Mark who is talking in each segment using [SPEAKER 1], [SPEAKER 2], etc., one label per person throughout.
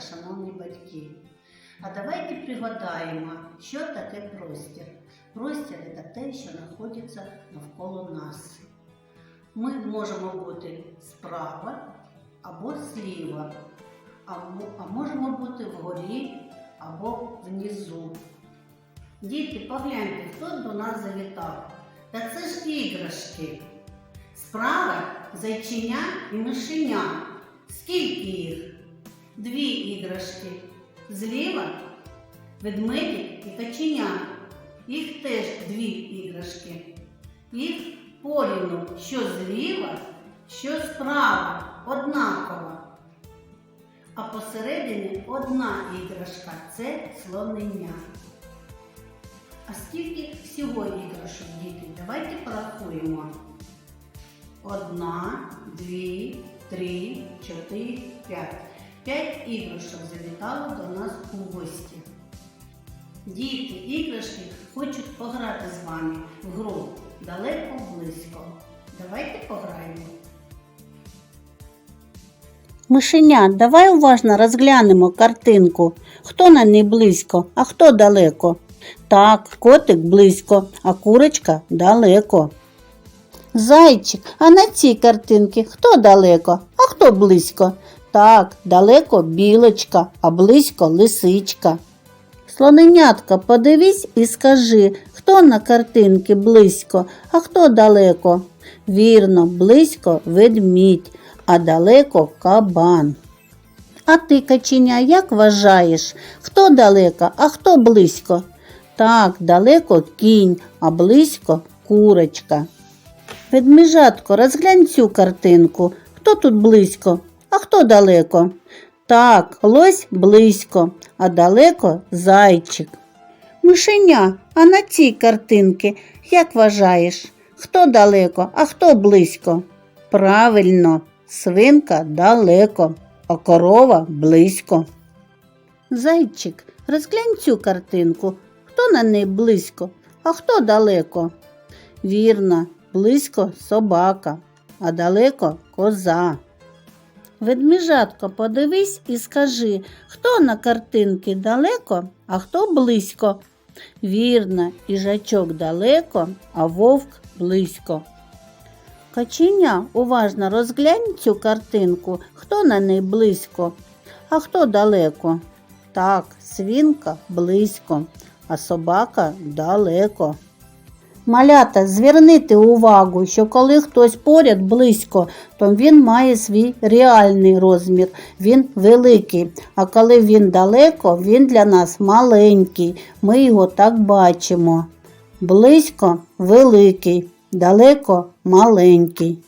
[SPEAKER 1] шановні батьки. А давайте пригадаємо, що таке простір. Простір це те, що знаходиться навколо нас. Ми можемо бути справа або зліва, а можемо бути вгорі або внизу. Діти, погляньте, хто до нас завітав. Та це ж іграшки. Справа зайчиня і мишеня. Скільки їх? Дві іграшки. Зліва ведмедик і каченя. Їх теж дві іграшки. Їх порівну, що зліва, що справа, однаково. А посередині одна іграшка це слонення. А скільки всього іграшок, діти? Давайте порахуємо. Одна, дві, три, чотири, п'ять. П'ять іграшок завітало до нас у гості. Діти, іграшки хочуть пограти з вами в гру далеко близько. Давайте пограємо.
[SPEAKER 2] Мишеня, давай уважно розглянемо картинку. Хто на ній близько, а хто далеко? Так, котик близько, а курочка далеко. Зайчик, а на цій картинці хто далеко, а хто близько? Так, далеко білочка, а близько лисичка. Слоненятка, подивись і скажи, хто на картинці близько, а хто далеко? Вірно, близько ведмідь, а далеко кабан. А ти, каченя, як вважаєш, хто далеко, а хто близько? Так, далеко кінь, а близько курочка. Ведмежатко, розглянь цю картинку. Хто тут близько, а хто далеко? Так, лось близько, а далеко зайчик. Мишеня, а на цій картинці, як вважаєш, хто далеко, а хто близько? Правильно, свинка далеко, а корова близько. Зайчик, розглянь цю картинку. Хто на неї близько, а хто далеко? Вірно, близько собака, а далеко коза. Ведмежатко, подивись і скажи, хто на картинці далеко, а хто близько. Вірно, їжачок далеко, а вовк близько. Каченя, уважно розглянь цю картинку, хто на неї близько, а хто далеко. Так, свінка близько, а собака далеко. Малята, звернити увагу, що коли хтось поряд близько, то він має свій реальний розмір, він великий. А коли він далеко, він для нас маленький. Ми його так бачимо. Близько великий, далеко маленький.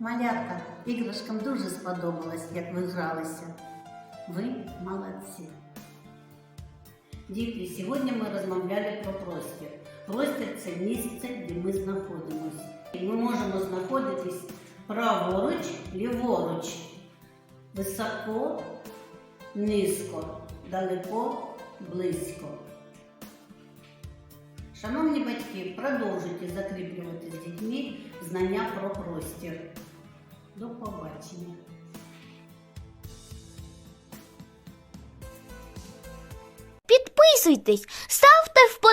[SPEAKER 1] Малятка, іграшкам дуже сподобалось, як ви гралися. Ви молодці. Діти, сьогодні ми розмовляли про простір. Простір це місце, де ми знаходимося. Ми можемо знаходитись праворуч, ліворуч, високо, низько, далеко, близько. Шановні батьки, продовжуйте закріплювати з дітьми знання про простір. До побачення.
[SPEAKER 3] Підписуйтесь,